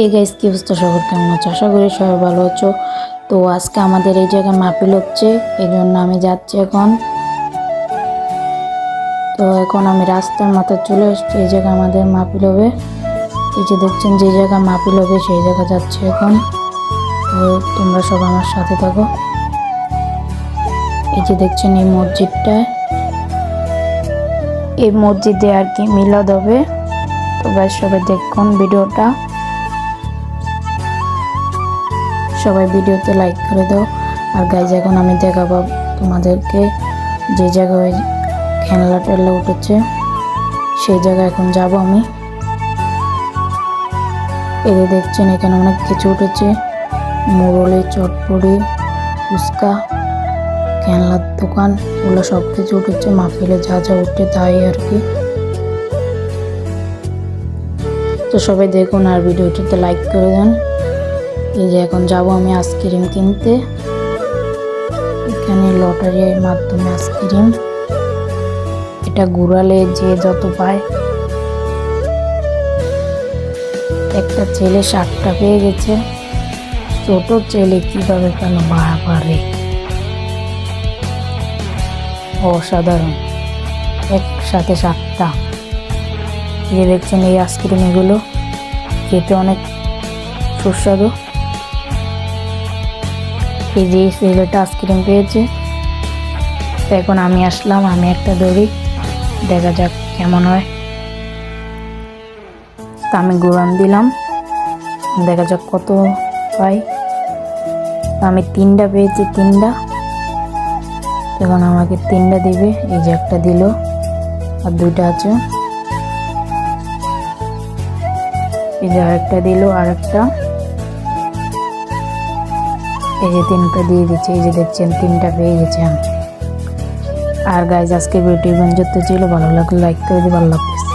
Hey guys কি অবস্থা? সবার কেমন আছো? আশা করি সবাই ভালো আছো। তো আজকে আমাদের এই জায়গায় মাপিল হচ্ছে এই জন্য আমি যাচ্ছি এখন। তো এখন আমি রাস্তার মাথায় চলে এসেছি এই জায়গায় আমাদের মাপিল হবে। এই যে দেখছেন, যে জায়গায় মাপিল হবে, সেই জায়গা যাচ্ছি এখন। তো তোমরা সব আমার সাথে থাকো। এই যে দেখছেন, এই মসজিদটায় এই মসজিদে আর কি মিলাদ হবে। তো গাইস সবাই দেখুন ভিডিওটা। সবাই ভিডিওতে লাইক করে দাও। আর গাইজ এখন আমি দেখাবো তোমাদেরকে যে জায়গায় খেলনা টেলা উঠেছে, সেই জায়গায় এখন যাব আমি। এদের দেখছেন, এখানে অনেক কিছু উঠেছে। মোরলি চটপড়ি ফুচকা, খেলনার দোকান ওগুলো সব কিছু উঠেছে। মাহফিলে যা যা উঠে তাই আর কি। তো সবাই দেখুন আর ভিডিওটিতে লাইক করে দেন। এই যে এখন যাব আমি আইসক্রিম কিনতে। এখানে লটারির মাধ্যমে আইসক্রিম। এটা ঘুরালে যে যত পায়। একটা ছেলে ষাটটা পেয়ে গেছে। ছোট ছেলে কীভাবে কেন পারে অসাধারণ। একসাথে সাতটা। এই দেখছেন এই আইসক্রিম এগুলো। খেতে অনেক সুস্বাদু। এই যে ছেলেটা আইসক্রিম পেয়েছে। তো এখন আমি আসলাম, আমি একটা দড়ি। দেখা যাক কেমন হয়। তা আমি ঘুরান দিলাম। দেখা যাক কত পাই আমি তিনটা পেয়েছি, তিনটা। এখন আমাকে তিনটা দিবে। এই যে একটা দিল, আর দুইটা আছে। এই যে আরেকটা দিল, আরেকটা। এই যে তিনটা দিয়ে দিচ্ছে, এই যে দেখছেন তিনটা পেয়ে গেছে আর গাইজ আজকে ভিডিও পর্যন্ত ছিল। ভালো লাগলে লাইক করে দিই ভালো লাগবে